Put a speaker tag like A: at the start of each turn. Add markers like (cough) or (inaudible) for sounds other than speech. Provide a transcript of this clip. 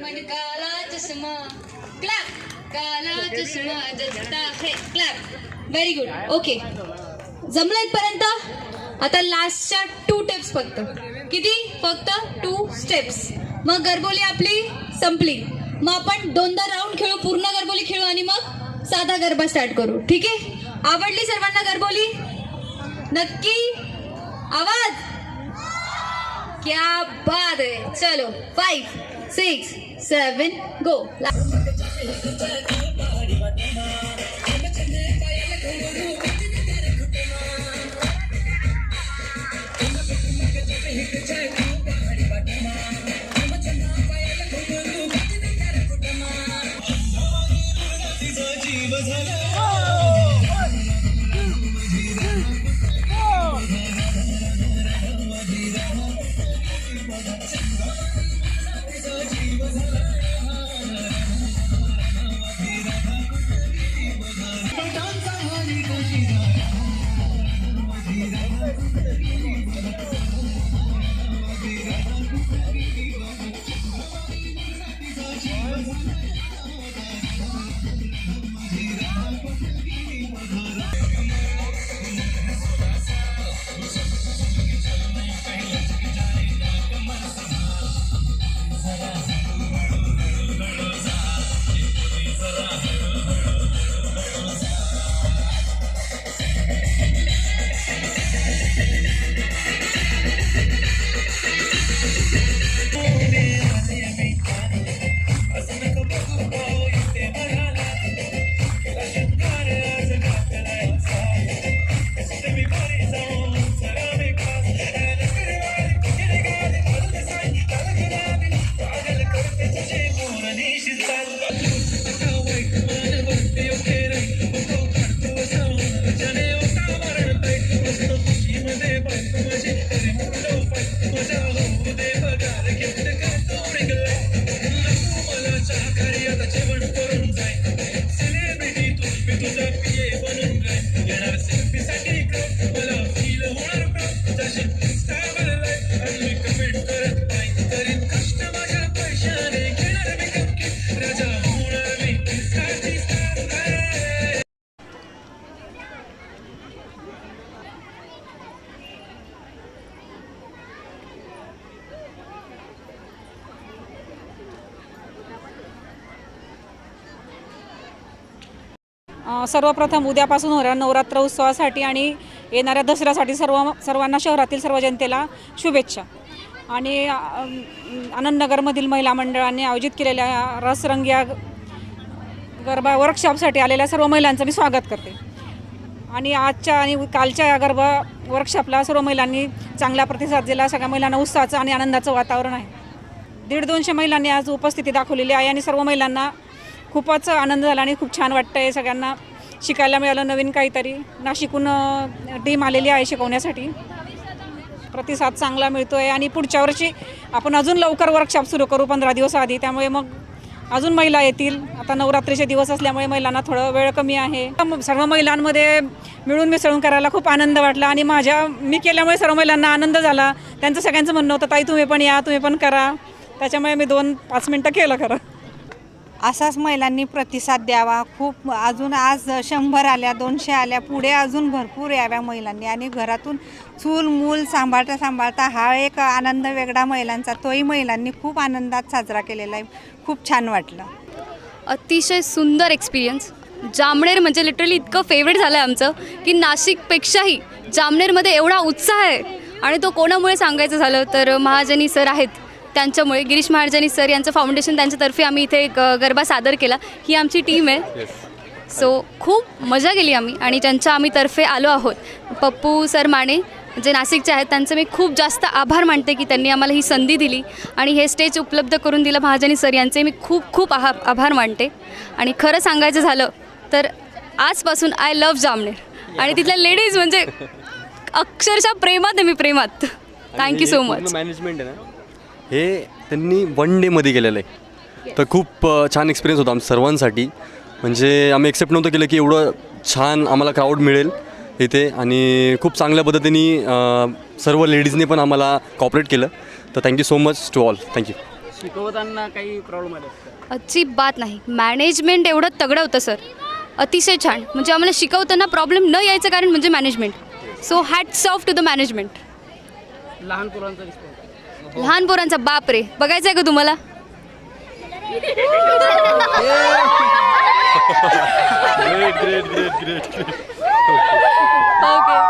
A: मन काला चष्मा. क्लॅप काला चष्मा जगता हे क्लॅप व्हेरी गुड ओके जमलं इथपर्यंत आता लास्टच्या टू टिप्स फक्त. किती? फक्त टू स्टेप्स मग गरबोली आपली संपली. मग आपण दोनदा राऊंड खेळू पूर्ण गरबोली खेळू आणि मग साधा गरबा स्टार्ट करू. ठीक आहे? आवडली सर्वांना गरबोली नक्की? आवाज? क्या बात है चलो five six, seven, go.
B: Oh! Yeah. (laughs) सर्वप्रथम उद्यापासून होणाऱ्या नवरात्र उत्सवासाठी आणि येणाऱ्या दसऱ्यासाठी सर्व सर्वांना शहरातील सर्व जनतेला शुभेच्छा. आणि आनंदनगरमधील महिला मंडळाने आयोजित केलेल्या रसरंग या गरबा वर्कशॉपसाठी आलेल्या सर्व महिलांचं मी स्वागत करते. आणि आजच्या आणि कालच्या या गरबा वर्कशॉपला सर्व महिलांनी चांगला प्रतिसाद दिला. सगळ्या महिलांना उत्साहाचं आणि आनंदाचं वातावरण आहे. दीड दोनशे महिलांनी आज उपस्थिती दाखवलेली आहे आणि सर्व महिलांना खूपच आनंद झाला आणि खूप छान वाटतं आहे सगळ्यांना शिकायला मिळालं नवीन काहीतरी. नाशिकून टीम आलेली आहे शिकवण्यासाठी. प्रतिसाद चांगला मिळतो आहे आणि पुढच्या वर्षी आपण अजून लवकर वर्कशॉप सुरू करू पंधरा दिवस आधी. त्यामुळे मग अजून महिला येतील. आता नवरात्रीचे दिवस असल्यामुळे महिलांना थोडं वेळ कमी आहे. सर्व महिलांमध्ये मिळून मिसळून करायला खूप आनंद वाटला आणि माझ्या मी केल्यामुळे सर्व महिलांना आनंद झाला. त्यांचं सगळ्यांचं म्हणणं होतं ताई तुम्ही पण या तुम्ही पण करा. त्याच्यामुळे मी दोन पाच मिनटं केलं खरं.
C: असाच महिलांनी प्रतिसाद द्यावा. खूप अजून आज शंभर आल्या दोनशे आल्या पुढे अजून भरपूर याव्या महिलांनी. आणि घरातून चूल मूल सांभाळता सांभाळता हा एक आनंद वेगळा महिलांचा. तोही महिलांनी खूप आनंदात साजरा केलेला आहे. खूप छान वाटलं.
D: अतिशय सुंदर एक्सपिरियन्स जामनेर म्हणजे लिटरली इतकं फेवरेट झालं आहे आमचं की नाशिकपेक्षाही जामनेरमध्ये एवढा उत्साह आहे. आणि तो कोणामुळे सांगायचं झालं तर महाजनी सर आहेत. त्यांच्यामुळे गिरीश महाजनी सर यांचं फाउंडेशन त्यांच्यातर्फे आम्ही इथे गरबा सादर केला. ही आमची टीम आहे. सो खूप मजा केली आम्ही आणि त्यांच्या आम्ही तर्फे आलो आहोत. पप्पू सर माने जे नाशिकचे आहेत त्यांचे मी खूप जास्त आभार मानते की त्यांनी आम्हाला ही संधी दिली आणि हे स्टेज उपलब्ध करून दिलं महाजनी सर यांचे. मी खूप खूप आहा आभार मानते. आणि खरं सांगायचं झालं तर आजपासून आय लव्ह जामनेर. आणि तिथल्या लेडीज म्हणजे अक्षरशः प्रेमात आहे मी प्रेमात. थँक्यू सो मच
E: मॅनेजमेंट आहे ना? हे त्यांनी वन डेमध्ये केलेलं आहे. तर खूप छान एक्सपिरियन्स होता आमच्या सर्वांसाठी. म्हणजे आम्ही एक्सेप्ट नव्हतं केलं की एवढं छान आम्हाला क्राऊड मिळेल इथे. आणि खूप चांगल्या पद्धतीने सर्व लेडीजने पण आम्हाला कॉपरेट केलं. तर thank you so much to all thank you
F: शिकवताना काही प्रॉब्लेम का?
D: अजिबात नाही. मॅनेजमेंट एवढं तगडं होतं सर अतिशय छान. म्हणजे आम्हाला शिकवताना प्रॉब्लेम न यायचं कारण म्हणजे management so hats off to the management
F: लहान पोरांचा रिस्पॉन्स
D: लहान पोरांचा बाप रे बघायचं आहे का तुम्हाला ओके